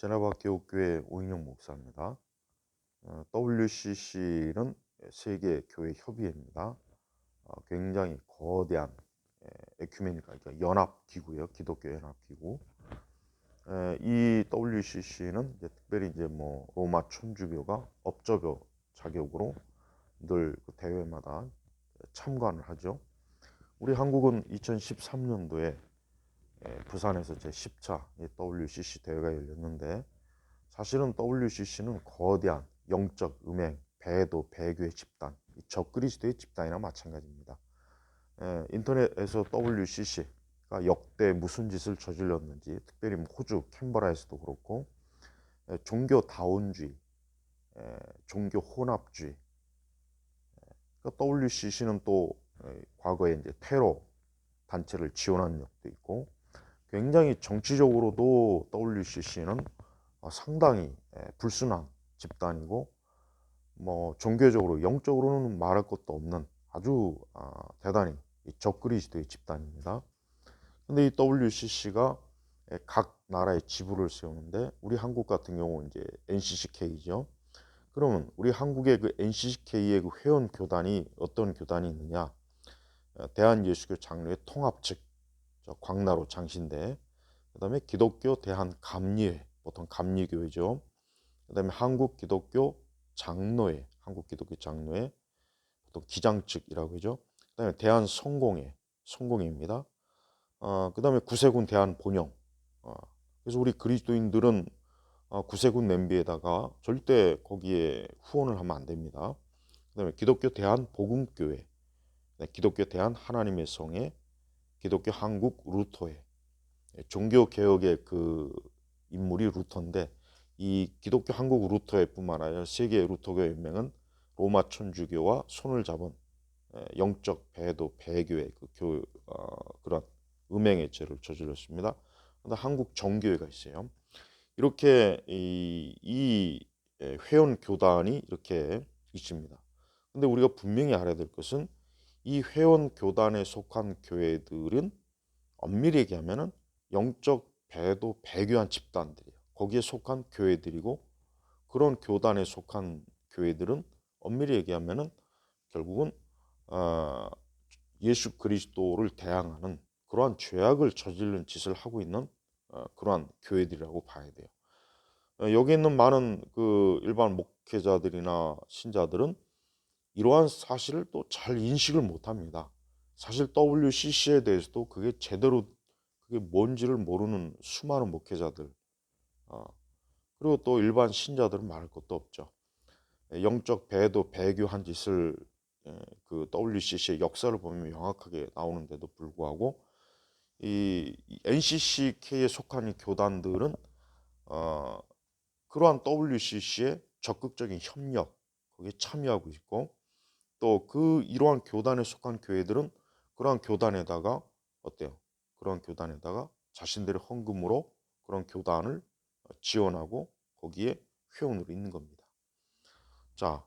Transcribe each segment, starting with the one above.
제나바 교육교회 오인영 목사입니다. 어, WCC는 세계 교회 협의회입니다. 어, 굉장히 거대한 에큐메니카 그러니까 연합 기구예요. 기독교 연합 기구. 에, 이 WCC는 이제 특별히 이제 뭐 로마 천주교가 업적교 자격으로 늘 그 대회마다 참관을 하죠. 우리 한국은 2013년도에 부산에서 제 10차 WCC 대회가 열렸는데 사실은 WCC는 거대한 영적 음행, 배도, 배교의 집단, 이 적그리스도의 집단이나 마찬가지입니다. 에, 인터넷에서 WCC가 역대 무슨 짓을 저질렀는지 특별히 뭐 호주 캔버라에서도 그렇고 에, 종교 다운주의, 에, 종교 혼합주의, 그러니까 WCC는 또 에, 과거에 이제 테러 단체를 지원한 적도 있고 굉장히 정치적으로도 WCC는 어, 상당히 에, 불순한 집단이고 뭐 종교적으로 영적으로는 말할 것도 없는 아주 아, 대단히 이 적그리스도의 집단입니다. 근데 이 WCC가 각 나라의 지부를 세우는데 우리 한국 같은 경우 이제 NCCK죠. 그러면 우리 한국의 그 NCCK의 그 회원 교단이 어떤 교단이 있느냐? 어, 대한 예수교 장로회 통합 측, 저 광나로 장신대, 그다음에 기독교 대한 감리회, 보통 감리교회죠. 그다음에 한국 기독교 장로회, 한국 기독교 장로회, 보통 기장 측이라고 하죠. 그다음에 대한 성공회, 성공회입니다. 어, 그다음에 구세군 대한 본영. 어, 그래서 우리 그리스도인들은 어, 구세군 냄비에다가 절대 거기에 후원을 하면 안 됩니다. 그다음에 기독교 대한 복음교회, 네, 기독교 대한 하나님의 성회, 기독교 한국 루터회, 예, 종교 개혁의 그 인물이 루터인데 이 기독교 한국 루터회뿐만 아니라 세계 루터교 연맹은 로마 천주교와 손을 잡은 예, 영적 배도 배교의 그 교, 어, 그런 음행의 죄를 저질렀습니다. 근데 한국 정교회가 있어요. 이렇게 이, 이 예, 회원 교단이 이렇게 있습니다. 근데 우리가 분명히 알아야 될 것은 이 회원 교단에 속한 교회들은 엄밀히 얘기하면은 영적 배도 배교한 집단들이에요. 거기에 속한 교회들이고 그런 교단에 속한 교회들은 엄밀히 얘기하면은 결국은 어, 예수 그리스도를 대항하는 그러한 죄악을 저지른 짓을 하고 있는 어, 그러한 교회들이라고 봐야 돼요. 어, 여기 있는 많은 그 일반 목회자들이나 신자들은 이러한 사실을 또 잘 인식을 못합니다. 사실 WCC에 대해서도 그게 제대로 그게 뭔지를 모르는 수많은 목회자들 어, 그리고 또 일반 신자들은 말할 것도 없죠. 영적 배도 배교한 짓을 예, 그 WCC의 역사를 보면 명확하게 나오는데도 불구하고 이 NCCK에 속한 이 교단들은 어, 그러한 WCC의 적극적인 협력 거기에 참여하고 있고 또 그 이러한 교단에 속한 교회들은 그러한 교단에다가 어때요? 그런 교단에다가 자신들의 헌금으로 그런 교단을 지원하고 거기에 회원으로 있는 겁니다. 자,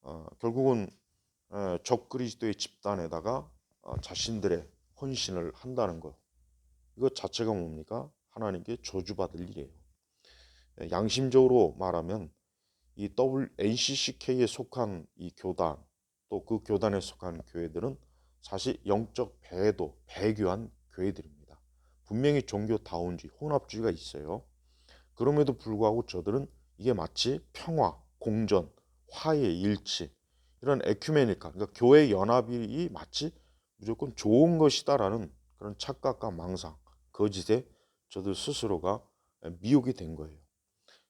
어, 결국은 어, 적그리스도의 집단에다가 어, 자신들의 헌신을 한다는 것. 이것 자체가 뭡니까? 하나님께 저주받을 일이에요. 예, 양심적으로 말하면 이 WNCCK에 속한 이 교단 또 그 교단에 속한 교회들은 사실 영적 배도 배교한 교회들입니다. 분명히 종교 다운주의, 혼합주의가 있어요. 그럼에도 불구하고 저들은 이게 마치 평화, 공전, 화해, 일치 이런 에큐메니카, 그러니까 교회 연합이 마치 무조건 좋은 것이다라는 그런 착각과 망상, 거짓에 저들 스스로가 미혹이 된 거예요.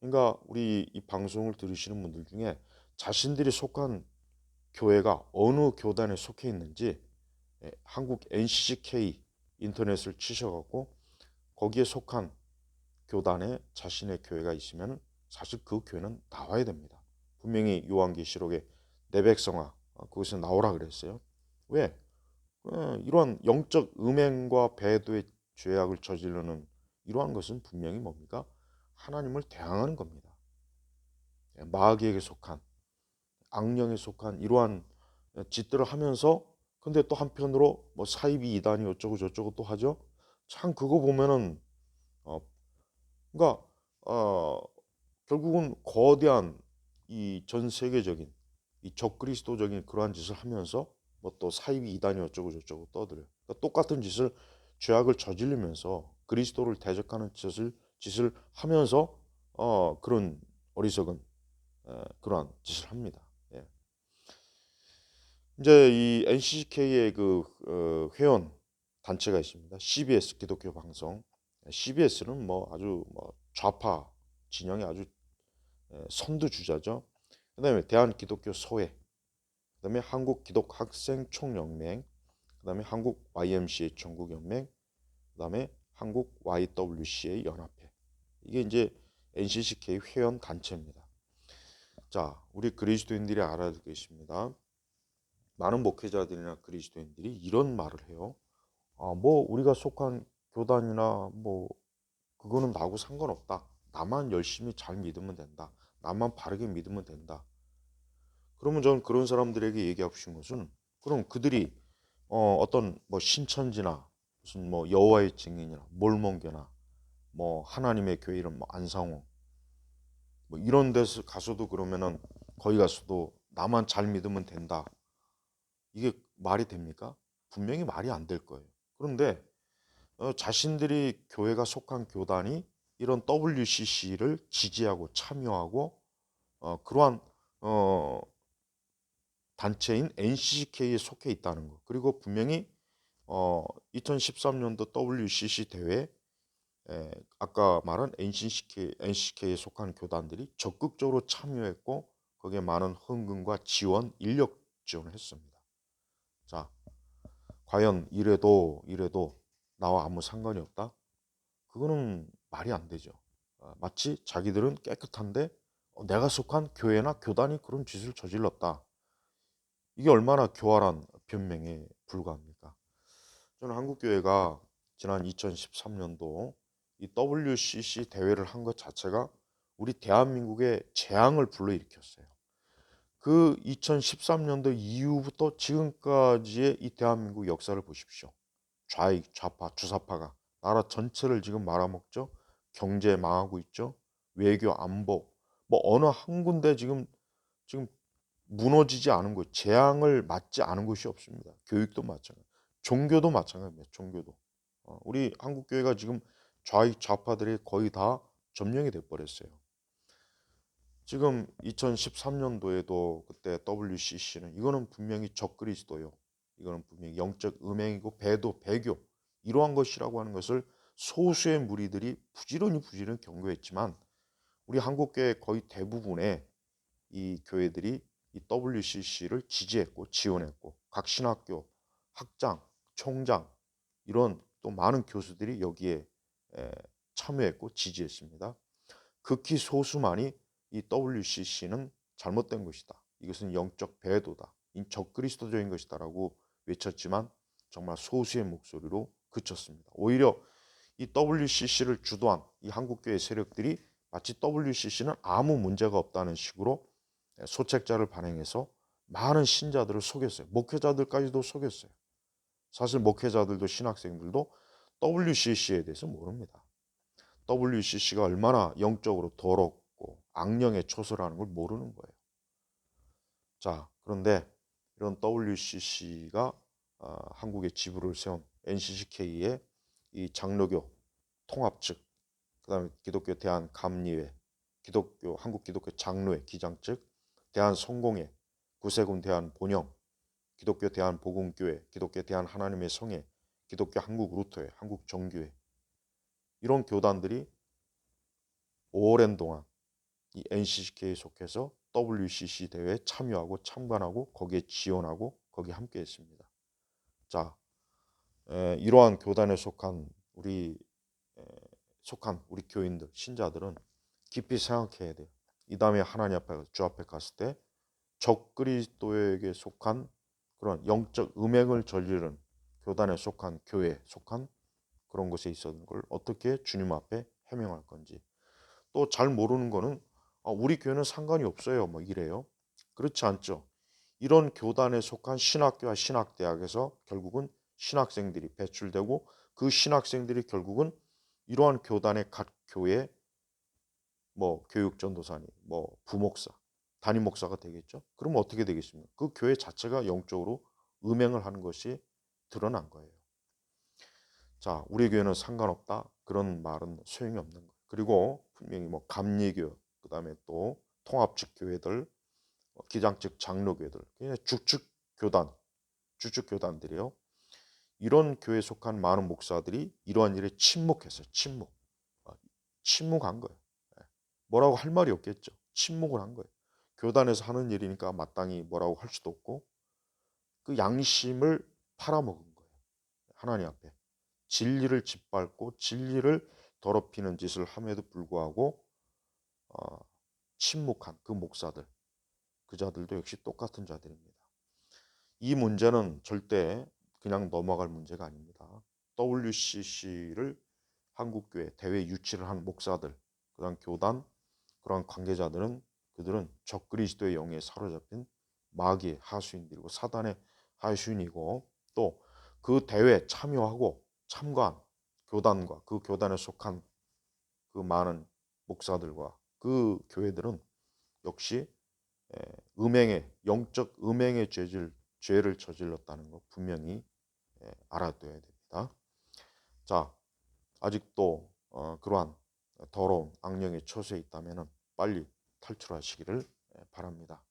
그러니까 우리 이 방송을 들으시는 분들 중에 자신들이 속한 교회가 어느 교단에 속해 있는지 예, 한국 NCCK 인터넷을 치셔갖고 거기에 속한 교단에 자신의 교회가 있으면 사실 그 교회는 나와야 됩니다. 분명히 요한계시록에 내 백성아 어, 그것은 나오라 그랬어요. 왜? 어, 이러한 영적 음행과 배도의 죄악을 저지르는 이러한 것은 분명히 뭡니까? 하나님을 대항하는 겁니다. 예, 마귀에게 속한 악령에 속한 이러한 짓들을 하면서 근데 또 한편으로 뭐 사이비 이단이 어쩌고 저쩌고 또 하죠. 참 그거 보면은 어 그러니까 어, 결국은 거대한 이 전 세계적인 이 적그리스도적인 그러한 짓을 하면서 뭐 또 사이비 이단이 어쩌고 저쩌고 떠들어요. 그러니까 똑같은 짓을 죄악을 저지르면서 그리스도를 대적하는 짓을 짓을 하면서 어 그런 어리석은 에, 그러한 짓을 합니다. 예. 이제 이 NCK의 그 어, 회원 단체가 있습니다. CBS 기독교 방송. CBS는 뭐 아주 뭐 좌파 진영의 아주 에, 선두 주자죠. 그다음에 대한 기독교 소회, 그다음에 한국 기독 학생 총연맹, 그다음에 한국 YMCA 전국 연맹, 그다음에 한국 YWCA 연합회. 이게 이제 NCCK 회원 단체입니다. 자, 우리 그리스도인들이 알아야 될 것입니다. 많은 목회자들이나 그리스도인들이 이런 말을 해요. 아, 뭐 우리가 속한 교단이나 뭐 그거는 나하고 상관없다. 나만 열심히 잘 믿으면 된다. 나만 바르게 믿으면 된다. 그러면 저는 그런 사람들에게 얘기하고 싶은 것은 그럼 그들이 어, 어떤 뭐 신천지나 무슨 뭐 여호와의 증인이나 몰몬교나 뭐 하나님의 교회 이름 뭐 안상호 뭐 이런 데서 가서도 그러면은 거기 가서도 나만 잘 믿으면 된다. 이게 말이 됩니까? 분명히 말이 안 될 거예요. 그런데 어, 자신들이 교회가 속한 교단이 이런 WCC를 지지하고 참여하고 어, 그러한 어, 단체인 NCCK에 속해 있다는 것. 그리고 분명히 어, 2013년도 WCC 대회 에, 아까 말한 NCCK, NCK에 속한 교단들이 적극적으로 참여했고 거기에 많은 헌금과 지원, 인력 지원을 했습니다. 자, 과연 이래도 이래도 나와 아무 상관이 없다? 그거는 말이 안 되죠. 어, 마치 자기들은 깨끗한데 어, 내가 속한 교회나 교단이 그런 짓을 저질렀다. 이게 얼마나 교활한 변명에 불과합니까? 저는 한국교회가 지난 2013년도 이 WCC 대회를 한 것 자체가 우리 대한민국의 재앙을 불러일으켰어요. 그 2013년도 이후부터 지금까지의 이 대한민국 역사를 보십시오. 좌익, 좌파, 주사파가 나라 전체를 지금 말아먹죠. 경제 망하고 있죠. 외교, 안보, 뭐 어느 한 군데 지금 지금 무너지지 않은 곳, 재앙을 맞지 않은 곳이 없습니다. 교육도 마찬가지, 종교도 마찬가지입니다. 종교도 어, 우리 한국 교회가 지금 좌익 좌파들이 거의 다 점령이 돼 버렸어요. 지금 2013년도에도 그때 WCC는 이거는 분명히 적그리스도요. 이거는 분명히 영적 음행이고 배도 배교 이러한 것이라고 하는 것을 소수의 무리들이 부지런히 부지런히 경고했지만 우리 한국 교회 거의 대부분의 이 교회들이 이 WCC를 지지했고 지원했고 각 신학교 학장, 총장 이런 또 많은 교수들이 여기에 참여했고 지지했습니다. 극히 소수만이 이 WCC는 잘못된 것이다. 이것은 영적 배도다. 적그리스도적인 것이다라고 외쳤지만 정말 소수의 목소리로 그쳤습니다. 오히려 이 WCC를 주도한 이 한국교회 세력들이 마치 WCC는 아무 문제가 없다는 식으로 소책자를 발행해서 많은 신자들을 속였어요. 목회자들까지도 속였어요. 사실 목회자들도 신학생들도 WCC에 대해서 모릅니다. WCC가 얼마나 영적으로 더럽고 악령의 초소라는 걸 모르는 거예요. 자, 그런데 이런 WCC가 어, 한국의 지부를 세운 NCCK의 이 장로교 통합 측, 그다음에 기독교 대한 감리회, 기독교 한국 기독교 장로회 기장 측, 대한 성공회, 구세군 대한 본영, 기독교 대한 복음교회, 기독교 대한 하나님의 성회, 기독교 한국 루터회, 한국 정교회 이런 교단들이 오랜 동안 이 NCCK에 속해서 WCC 대회에 참여하고 참관하고 거기에 지원하고 거기에 함께 했습니다. 자, 에, 이러한 교단에 속한 우리 에, 속한 우리 교인들 신자들은 깊이 생각해야 돼요. 이 다음에 하나님 앞에 주 앞에 갔을 때 적그리스도에게 속한 그런 영적 음행을 저지른 교단에 속한 교회에 속한 그런 곳에 있었는 걸 어떻게 주님 앞에 해명할 건지 또 잘 모르는 거는 아, 우리 교회는 상관이 없어요 뭐 이래요 그렇지 않죠 이런 교단에 속한 신학교와 신학대학에서 결국은 신학생들이 배출되고 그 신학생들이 결국은 이러한 교단의 각 교회 뭐 교육 전도사니 뭐 부목사 담임 목사가 되겠죠. 그러면 어떻게 되겠습니까? 그 교회 자체가 영적으로 음행을 하는 것이 드러난 거예요. 자, 우리 교회는 상관없다. 그런 말은 소용이 없는 거예요. 그리고 분명히 뭐 감리교, 그 다음에 또 통합측 교회들, 뭐 기장측 장로교회들, 주축 교단, 주축 교단들이요. 이런 교회에 속한 많은 목사들이 이러한 일에 침묵했어요. 침묵. 어, 침묵한 거예요. 예. 뭐라고 할 말이 없겠죠. 침묵을 한 거예요. 교단에서 하는 일이니까 마땅히 뭐라고 할 수도 없고 그 양심을 팔아먹은 거예요. 하나님 앞에 진리를 짓밟고 진리를 더럽히는 짓을 함에도 불구하고 어, 침묵한 그 목사들 그 자들도 역시 똑같은 자들입니다. 이 문제는 절대 그냥 넘어갈 문제가 아닙니다. WCC를 한국교회 대회 유치를 한 목사들, 그다음 교단, 그런 관계자들은 그들은 적그리스도의 영에 사로잡힌 마귀의 하수인들이고 사단의 하수인이고 또 그 대회에 참여하고 참가한 교단과 그 교단에 속한 그 많은 목사들과 그 교회들은 역시 음행의 영적 음행의 죄질 죄를 저질렀다는 거 분명히 알아둬야 됩니다. 자, 아직도 어, 그러한 더러운 악령의 처소에 있다면 빨리 탈출하시기를 바랍니다.